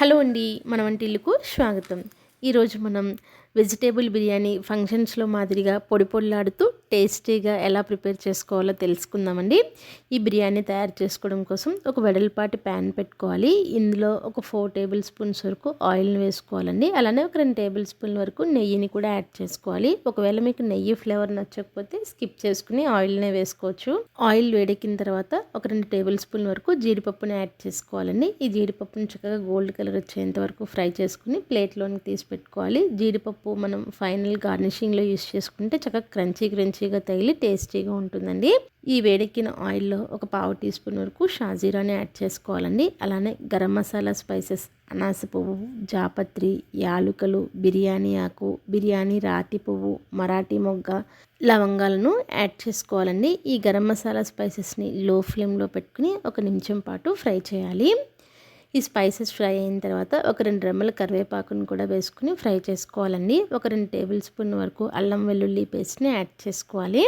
Hello అండి మన వంటిల్లుకు స్వాగతం. ఈరోజు మనం వెజిటేబుల్ బిర్యానీ ఫంక్షన్స్లో మాదిరిగా పొడి పొడిలాడుతూ టేస్టీగా ఎలా ప్రిపేర్ చేసుకోవాలో తెలుసుకుందామండి. ఈ బిర్యానీ తయారు చేసుకోవడం కోసం ఒక వెడల్పాటి ప్యాన్ పెట్టుకోవాలి. ఇందులో ఒక ఫోర్ టేబుల్ స్పూన్స్ వరకు ఆయిల్ని వేసుకోవాలండి. అలానే ఒక రెండు టేబుల్ స్పూన్ వరకు నెయ్యిని కూడా యాడ్ చేసుకోవాలి. ఒకవేళ మీకు నెయ్యి ఫ్లేవర్ నచ్చకపోతే స్కిప్ చేసుకుని ఆయిల్నే వేసుకోవచ్చు. ఆయిల్ వేడెక్కిన తర్వాత ఒక రెండు టేబుల్ స్పూన్ వరకు జీడిపప్పుని యాడ్ చేసుకోవాలండి. ఈ జీడిపప్పుని చక్కగా గోల్డ్ కలర్ వచ్చేంత వరకు ఫ్రై చేసుకుని ప్లేట్లోనికి తీసి పెట్టుకోవాలి. జీడిపప్పు మనం ఫైనల్ గార్నిషింగ్లో యూస్ చేసుకుంటే చక్కగా క్రంచీ క్రంచీగా తగిలి టేస్టీగా ఉంటుందండి. ఈ వేడెక్కిన ఆయిల్లో ఒక పావు టీ స్పూన్ వరకు షాజీరాని యాడ్ చేసుకోవాలండి. అలానే గరం మసాలా స్పైసెస్ అనాస పువ్వు జాపత్రి యాలుకలు బిర్యానీ ఆకు బిర్యానీ రాతి పువ్వు మరాఠీ మొగ్గ లవంగాలను యాడ్ చేసుకోవాలండి. ఈ గరం మసాలా స్పైసెస్ని లో ఫ్లేమ్లో పెట్టుకుని ఒక నిమిషం పాటు ఫ్రై చేయాలి. ఈ స్పైసెస్ ఫ్రై అయిన తర్వాత ఒక రెండు రెమ్మల కరివేపాకును కూడా వేసుకుని ఫ్రై చేసుకోవాలండి. ఒక రెండు టేబుల్ స్పూన్ వరకు అల్లం వెల్లుల్లి పేస్ట్ని యాడ్ చేసుకోవాలి.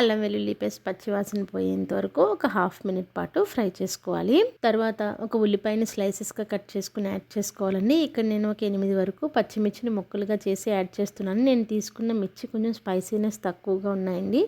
అల్లం వెల్లుల్లి పేస్ట్ పచ్చివాసన పోయేంత వరకు ఒక హాఫ్ మినిట్ పాటు ఫ్రై చేసుకోవాలి. తర్వాత ఒక ఉల్లిపాయని స్లైసెస్గా కట్ చేసుకుని యాడ్ చేసుకోవాలండి. ఇక్కడ నేను ఒక ఎనిమిది వరకు పచ్చిమిర్చిని ముక్కలుగా చేసి యాడ్ చేస్తున్నాను. నేను తీసుకున్న మిర్చి కొంచెం స్పైసీనెస్ తక్కువగా ఉన్నాయండి.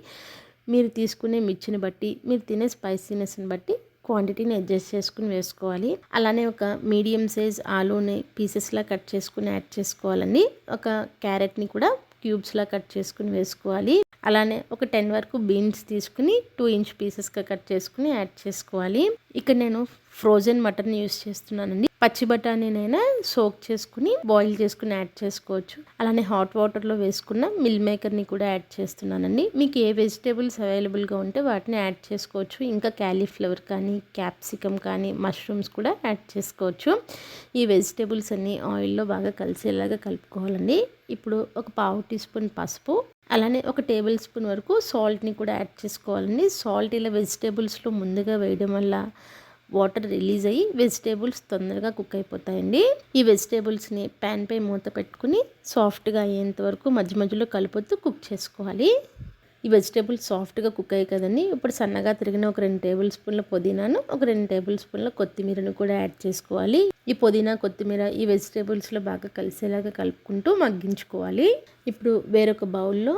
మీరు తీసుకునే మిర్చిని బట్టి మీరు తినే స్పైసీనెస్ని బట్టి క్వాంటిటీని అడ్జస్ట్ చేసుకుని వేసుకోవాలి. అలానే ఒక మీడియం సైజ్ ఆలూని పీసెస్లా కట్ చేసుకుని యాడ్ చేసుకోవాలండి. ఒక క్యారెట్ని కూడా క్యూబ్స్లా కట్ చేసుకుని వేసుకోవాలి. అలానే ఒక టెన్ వరకు బీన్స్ తీసుకుని టూ ఇంచ్ పీసెస్గా కట్ చేసుకుని యాడ్ చేసుకోవాలి. ఇక్కడ నేను ఫ్రోజన్ మటన్ యూస్ చేస్తున్నానండి. పచ్చి బఠానీనైనా సోక్ చేసుకుని బాయిల్ చేసుకుని యాడ్ చేసుకోవచ్చు. అలానే హాట్ వాటర్లో వేసుకున్న మిల్ మేకర్ని కూడా యాడ్ చేస్తున్నానండి. మీకు ఏ వెజిటేబుల్స్ అవైలబుల్గా ఉంటే వాటిని యాడ్ చేసుకోవచ్చు. ఇంకా క్యాలీఫ్లవర్ కానీ క్యాప్సికమ్ కానీ మష్రూమ్స్ కూడా యాడ్ చేసుకోవచ్చు. ఈ వెజిటేబుల్స్ అన్నీ ఆయిల్లో బాగా కలిసేలాగా కలుపుకోవాలండి. ఇప్పుడు ఒక పావు టీ స్పూన్ పసుపు అలానే ఒక టేబుల్ స్పూన్ వరకు సాల్ట్ని కూడా యాడ్ చేసుకోవాలండి. సాల్ట్ ఇలా వెజిటేబుల్స్లో ముందుగా వేయడం వల్ల వాటర్ రిలీజ్ అయ్యి వెజిటేబుల్స్ తొందరగా కుక్ అయిపోతాయండి. ఈ వెజిటేబుల్స్ని ప్యాన్ పై మూత పెట్టుకుని సాఫ్ట్గా అయ్యేంత వరకు మధ్య మధ్యలో కలుపుతూ కుక్ చేసుకోవాలి. ఈ వెజిటేబుల్స్ సాఫ్ట్గా కుక్ అయ్యాయి కదండి. ఇప్పుడు సన్నగా తిరిగిన ఒక రెండు టేబుల్ స్పూన్ల పుదీనాను ఒక రెండు టేబుల్ స్పూన్ల కొత్తిమీరను కూడా యాడ్ చేసుకోవాలి. ఈ పుదీనా కొత్తిమీర ఈ వెజిటేబుల్స్లో బాగా కలిసేలాగా కలుపుకుంటూ మగ్గించుకోవాలి. ఇప్పుడు వేరొక బౌల్లో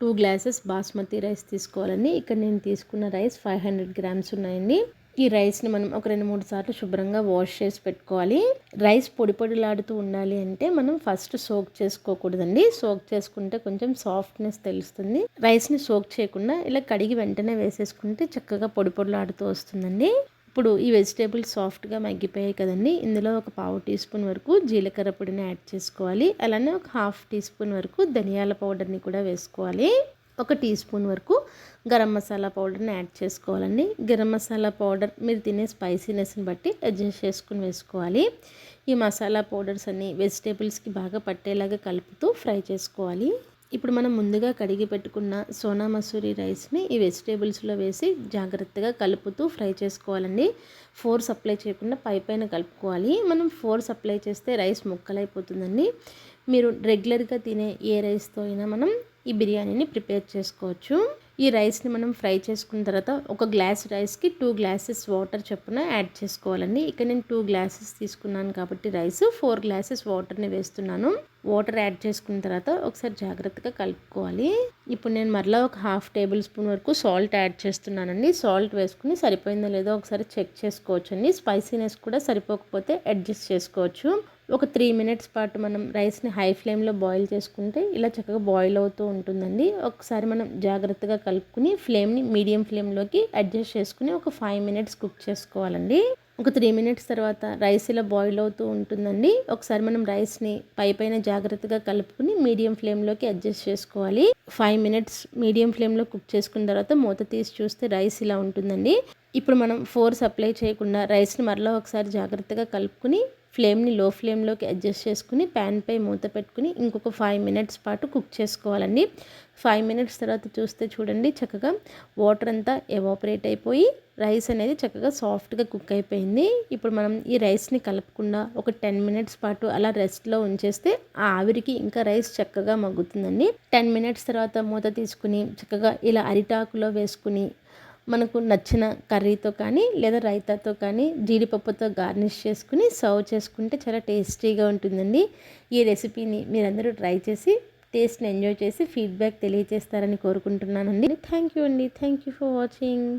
టూ గ్లాసెస్ బాస్మతి రైస్ తీసుకోవాలండి. ఇక్కడ నేను తీసుకున్న రైస్ ఫైవ్ హండ్రెడ్ గ్రామ్స్ ఉన్నాయండి. ఈ రైస్ని మనం ఒక రెండు మూడు సార్లు శుభ్రంగా వాష్ చేసి పెట్టుకోవాలి. రైస్ పొడి పొడిలాడుతూ ఉండాలి అంటే మనం ఫస్ట్ సోక్ చేసుకోకూడదండి. సోక్ చేసుకుంటే కొంచెం సాఫ్ట్నెస్ తెలుస్తుంది. రైస్ని సోక్ చేయకుండా ఇలా కడిగి వెంటనే వేసేసుకుంటే చక్కగా పొడి పొడిలాడుతూ వస్తుందండి. ఇప్పుడు ఈ వెజిటేబుల్స్ సాఫ్ట్గా మగ్గిపోయాయి కదండి. ఇందులో ఒక పావు టీ స్పూన్ వరకు జీలకర్ర పొడిని యాడ్ చేసుకోవాలి. అలానే ఒక హాఫ్ టీ స్పూన్ వరకు ధనియాల పౌడర్ని కూడా వేసుకోవాలి. ఒక టీ స్పూన్ వరకు గరం మసాలా పౌడర్ని యాడ్ చేసుకోవాలండి. గరం మసాలా పౌడర్ మీరు తినే స్పైసీనెస్ని బట్టి అడ్జస్ట్ చేసుకుని వేసుకోవాలి. ఈ మసాలా పౌడర్స్ అన్ని వెజిటేబుల్స్కి బాగా పట్టేలాగా కలుపుతూ ఫ్రై చేసుకోవాలి. ఇప్పుడు మనం ముందుగా కడిగి పెట్టుకున్న సోనా మసూరి రైస్ని ఈ వెజిటేబుల్స్లో వేసి జాగ్రత్తగా కలుపుతూ ఫ్రై చేసుకోవాలండి. ఫోర్స్ అప్లై చేయకుండా పై పైన కలుపుకోవాలి. మనం ఫోర్స్ అప్లై చేస్తే రైస్ ముక్కలైపోతుందండి. మీరు రెగ్యులర్గా తినే ఏ రైస్తో అయినా మనం ఈ బిర్యానీని ప్రిపేర్ చేసుకోవచ్చు. ఈ రైస్ని మనం ఫ్రై చేసుకున్న తర్వాత ఒక గ్లాస్ రైస్కి టూ గ్లాసెస్ వాటర్ చొప్పున యాడ్ చేసుకోవాలండి. ఇక్కడ నేను టూ గ్లాసెస్ తీసుకున్నాను కాబట్టి రైస్ ఫోర్ గ్లాసెస్ వాటర్ని వేస్తున్నాను. వాటర్ యాడ్ చేసుకున్న తర్వాత ఒకసారి జాగ్రత్తగా కలుపుకోవాలి. ఇప్పుడు నేను మరలా ఒక హాఫ్ టేబుల్ స్పూన్ వరకు సాల్ట్ యాడ్ చేస్తున్నానండి. సాల్ట్ వేసుకుని సరిపోయిందో లేదో ఒకసారి చెక్ చేసుకోవచ్చు అండి స్పైసీనెస్ కూడా సరిపోకపోతే అడ్జస్ట్ చేసుకోవచ్చు. ఒక త్రీ మినిట్స్ పాటు మనం రైస్ని హై ఫ్లేమ్లో బాయిల్ చేసుకుంటే ఇలా చక్కగా బాయిల్ అవుతూ ఉంటుందండి. ఒకసారి మనం జాగ్రత్తగా కలుపుకుని ఫ్లేమ్ని మీడియం ఫ్లేమ్లోకి అడ్జస్ట్ చేసుకుని ఒక ఫైవ్ మినిట్స్ కుక్ చేసుకోవాలండి. ఒక త్రీ మినిట్స్ తర్వాత రైస్ ఇలా బాయిల్ అవుతూ ఉంటుందండి. ఒకసారి మనం రైస్ని పై పైన జాగ్రత్తగా కలుపుకుని మీడియం ఫ్లేమ్లోకి అడ్జస్ట్ చేసుకోవాలి. ఫైవ్ మినిట్స్ మీడియం ఫ్లేమ్లో కుక్ చేసుకున్న తర్వాత మూత తీసి చూస్తే రైస్ ఇలా ఉంటుందండి. ఇప్పుడు మనం ఫోర్స్ అప్లై చేయకుండా రైస్ని మరలా ఒకసారి జాగ్రత్తగా కలుపుకుని ఫ్లేమ్ని లో ఫ్లేమ్లోకి అడ్జస్ట్ చేసుకుని ప్యాన్పై మూత పెట్టుకుని ఇంకొక ఫైవ్ మినిట్స్ పాటు కుక్ చేసుకోవాలండి. ఫైవ్ మినిట్స్ తర్వాత చూస్తే చూడండి చక్కగా వాటర్ అంతా ఎవాపరేట్ అయిపోయి రైస్ అనేది చక్కగా సాఫ్ట్గా కుక్ అయిపోయింది. ఇప్పుడు మనం ఈ రైస్ని కలపకుండా ఒక టెన్ మినిట్స్ పాటు అలా రెస్ట్లో ఉంచేస్తే ఆ ఆవిరికి ఇంకా రైస్ చక్కగా మగ్గుతుందండి. టెన్ మినిట్స్ తర్వాత మూత తీసుకుని చక్కగా ఇలా అరిటాకులో వేసుకుని మనకు నచ్చిన కర్రీతో కానీ లేదా రైతాతో కానీ జీడిపప్పుతో గార్నిష్ చేసుకుని సర్వ్ చేసుకుంటే చాలా టేస్టీగా ఉంటుందండి. ఈ రెసిపీని మీరందరూ ట్రై చేసి టేస్ట్ని ఎంజాయ్ చేసి ఫీడ్బ్యాక్ తెలియజేస్తారని కోరుకుంటున్నానండి. థ్యాంక్ యూ అండి. Thank you for watching.